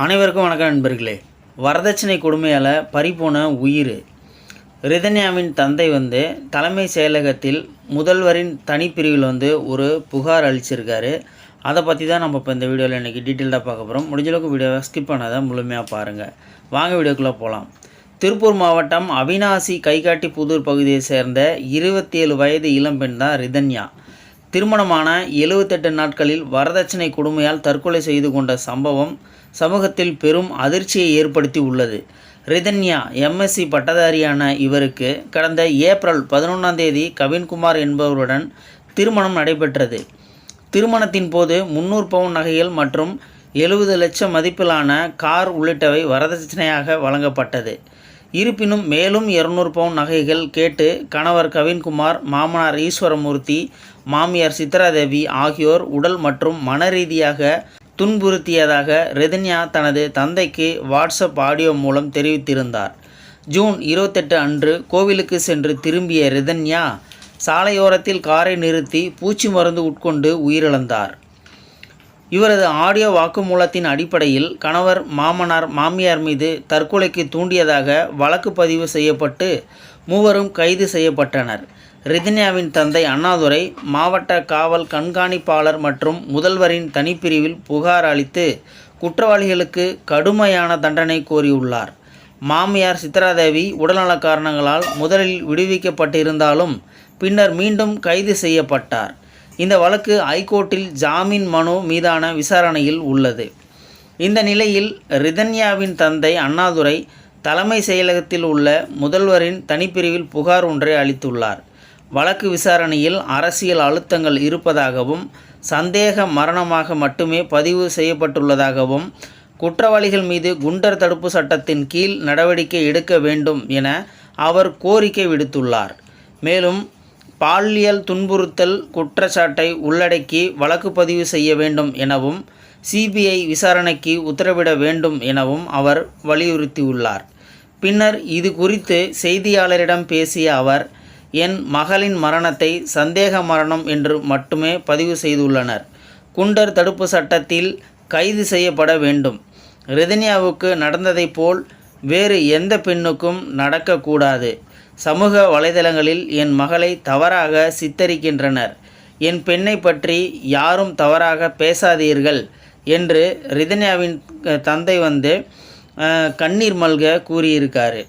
அனைவருக்கும் வணக்கம் நண்பர்களே. வரதட்சணை கொடுமையால் பறிபோன உயிர். ரிதன்யாவின் தந்தை வந்து தலைமை செயலகத்தில் முதல்வரின் தனிப்பிரிவில் வந்து ஒரு புகார் அளிச்சிருக்காரு. அதை பற்றி தான் நம்ம இப்போ இந்த வீடியோவில் இன்றைக்கி டீட்டெயில்டாக பார்க்க போகிறோம் முடிஞ்சளவுக்கு வீடியோவை ஸ்கிப் பண்ணாதான் முழுமையாக பாருங்கள் வாங்க வீடியோக்குள்ளே போகலாம் திருப்பூர் மாவட்டம் அவினாசி கைகாட்டி புதூர் பகுதியை சேர்ந்த இருபத்தி ஏழு வயது இளம்பெண் தான் ரிதன்யா. திருமணமான எழுவத்தெட்டு நாட்களில் வரதட்சணை கொடுமையால் தற்கொலை செய்து கொண்ட சம்பவம் சமூகத்தில் பெரும் அதிர்ச்சியை ஏற்படுத்தி உள்ளது. ரிதன்யா எம்எஸ்சி பட்டதாரியான இவருக்கு கடந்த ஏப்ரல் பதினொன்றாம் தேதி கவின்குமார் என்பவருடன் திருமணம் நடைபெற்றது. திருமணத்தின் போது முந்நூறு பவுன் நகைகள் மற்றும் எழுபது லட்சம் மதிப்பிலான கார் உள்ளிட்டவை வரதட்சணையாக வழங்கப்பட்டது. இருப்பினும் மேலும் இருநூறு பவுன் நகைகள் கேட்டு கணவர் கவின்குமார் மாமனார் ஈஸ்வரமூர்த்தி மாமியார் சித்ராதேவி ஆகியோர் உடல் மற்றும் மனரீதியாக துன்புறுத்தியதாக ரெதன்யா தனது தந்தைக்கு வாட்ஸ்அப் ஆடியோ மூலம் தெரிவித்திருந்தார். ஜூன் இருபத்தெட்டு அன்று கோவிலுக்கு சென்று திரும்பிய ரிதன்யா சாலையோரத்தில் காரை நிறுத்தி பூச்சி மருந்து உட்கொண்டு உயிரிழந்தார். இவரது ஆடியோ வாக்குமூலத்தின் அடிப்படையில் கணவர் மாமனார் மாமியார் மீது தற்கொலைக்கு தூண்டியதாக வழக்கு பதிவு செய்யப்பட்டு மூவரும் கைது செய்யப்பட்டனர். ரிதன்யாவின் தந்தை அண்ணாதுரை மாவட்ட காவல் கண்காணிப்பாளர் மற்றும் முதல்வரின் தனிப்பிரிவில் புகார் அளித்து குற்றவாளிகளுக்கு கடுமையான தண்டனை கோரியுள்ளார். மாமியார் சித்ராதேவி உடல்நலக் காரணங்களால் முதலில் விடுவிக்கப்பட்டிருந்தாலும் பின்னர் மீண்டும் கைது செய்யப்பட்டார். இந்த வழக்கு ஐகோர்ட்டில் ஜாமீன் மனு மீதான விசாரணையில் உள்ளது. இந்த நிலையில் ரிதன்யாவின் தந்தை அண்ணாதுரை தலைமை செயலகத்தில் உள்ள முதல்வரின் தனிப்பிரிவில் புகார் ஒன்றை அளித்துள்ளார். வழக்கு விசாரணையில் அரசியல் அழுத்தங்கள் இருப்பதாகவும் சந்தேக மரணமாக மட்டுமே பதிவு செய்யப்பட்டுள்ளதாகவும் குற்றவாளிகள் மீது குண்டர் தடுப்பு சட்டத்தின் கீழ் நடவடிக்கை எடுக்க வேண்டும் என அவர் கோரிக்கை விடுத்துள்ளார். மேலும் பாலியல் துன்புறுத்தல் குற்றச்சாட்டை உள்ளடக்கி வழக்கு பதிவு செய்ய வேண்டும் எனவும் சிபிஐ விசாரணைக்கு உத்தரவிட வேண்டும் எனவும் அவர் வலியுறுத்தியுள்ளார். பின்னர் இது குறித்து செய்தியாளரிடம் பேசிய அவர் என் மகளின் மரணத்தை சந்தேக மரணம் என்று மட்டுமே பதிவு செய்துள்ளனர். குண்டர் தடுப்பு சட்டத்தில் கைது செய்யப்பட வேண்டும். ரெதனியாவுக்கு நடந்ததைப் போல் வேறு எந்த பெண்ணுக்கும் நடக்கக்கூடாது. சமூக வலைதளங்களில் என் மகளை தவறாக சித்தரிக்கின்றனர். என் பெண்ணை பற்றி யாரும் தவறாக பேசாதீர்கள் என்று ரிதன்யாவின் தந்தை வந்து கண்ணீர் மல்க கூறியிருக்காரு.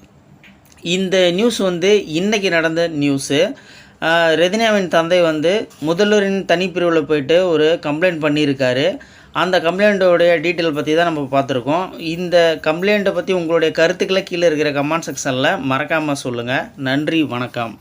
இந்த நியூஸ் வந்து இன்றைக்கி நடந்த நியூஸு. ரெதினியாவின் தந்தை வந்து முதல்வரின் தனிப்பிரிவில் போயிட்டு ஒரு கம்ப்ளைண்ட் பண்ணியிருக்காரு. அந்த கம்ப்ளைண்ட்டோடைய டீட்டெயில் பற்றி தான் நம்ம பார்த்துருக்கோம். இந்த கம்ப்ளைண்ட்டை பற்றி உங்களுடைய கருத்துக்களை கீழே இருக்கிற கமெண்ட் செக்ஷனில் மறக்காமல் சொல்லுங்கள் நன்றி வணக்கம்.